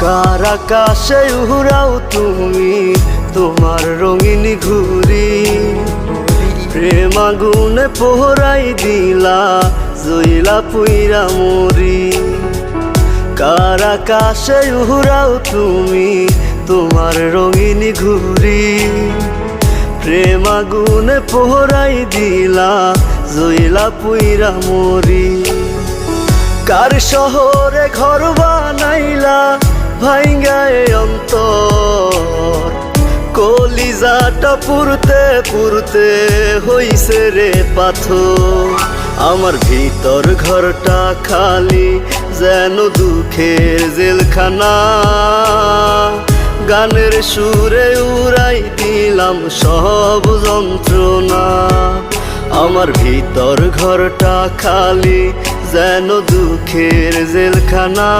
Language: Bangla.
কার আকাশে উড়াও তুমি? তোমার রঙিন ঘুরি প্রেম আগুনে পোহরাই দিলা জইলা পুইরা মরি। কার আকাশে উড়াও তুমি? তোমার রঙিন ঘুরি প্রেম আগুনে পোহরাই দিলা জইলা পুইরা মরি। কার শহরে ঘর বানাইলা ভাইঙ্গায় অন্তর। কলিজাটা পুরতে পুরতে হইছে রে পাথর। আমার ভিতর ঘরটা খালি যেন দুঃখের জেলখানা। গানের সুরে উড়াই দিলাম সব যন্ত্রণা। আমার ভিতর ঘরটা খালি যেন দুঃখের জেলখানা।